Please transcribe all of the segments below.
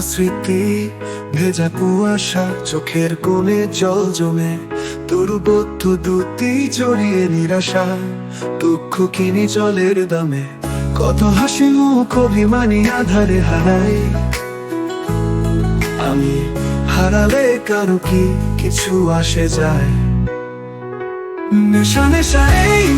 স্মৃতি, ভেজা কুয়াশা, চোখের কোণে জল জমে। দুর্বোধ্য দুটি জড়িয়ে নিরাশা, দুঃখ কিনি জলের দামে। কত হাসি মুখ অভিমানী আধারে হারাই। আমি হারালে কারও কি কিছু আসে যায়? নেশা নেশা এই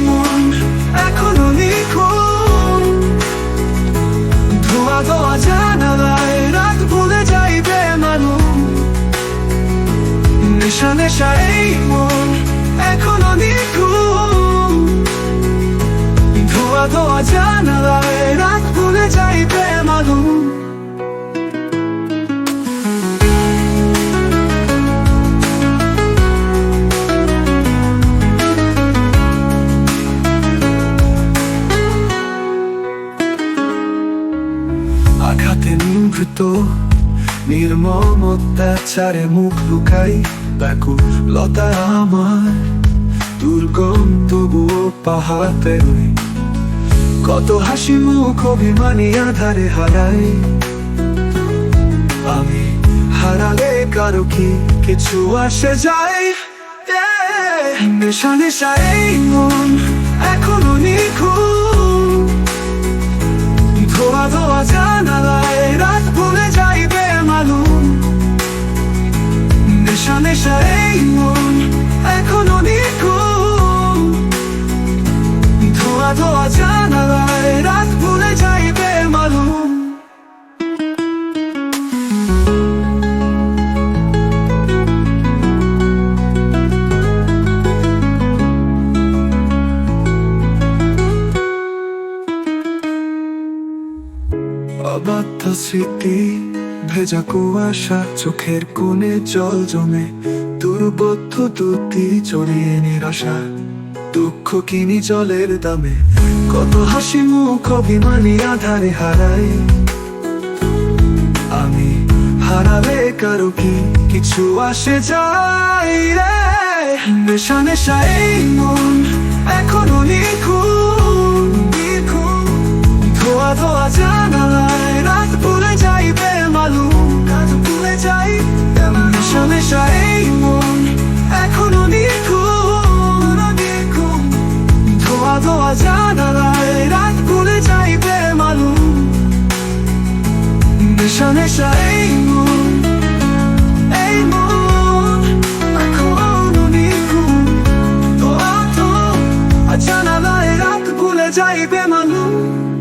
নেশা এই মন এখনও নিখুন ধোয়া ধোয়া জানালায় রাত ভুলে যাইবে মানুষ আঘাতে নিভৃত নির্মম মুখ লুকাই ব্যাকুল লতা আমার, দুর্গম তবুও পাহাড় কত হাসি মুখ অভিমানী আধারে হারাই আমি হারালে কারও কি কিছু আসে যায়? নেশা নেশা এই মন। অবাধ্য স্মৃতি, ভেজা কুয়াশা, চোখের কোণে জল জমে, দুর্বোধ্য দুটি জড়িয়ে নিরাশা, দুঃখ কিনি জলের দামে, কত হাসি মুখ অভিমানী আধারে হারাই। আমি হারালে কারও কি কিছু আসে যায় রে? নেশা নেশা এই মন এখনও নিখুন নেশা নেশা এই মন এই মন এখনও নিখুন ধোয়া ধোয়া জানালায় রাত ভুলে যাইবে মালুম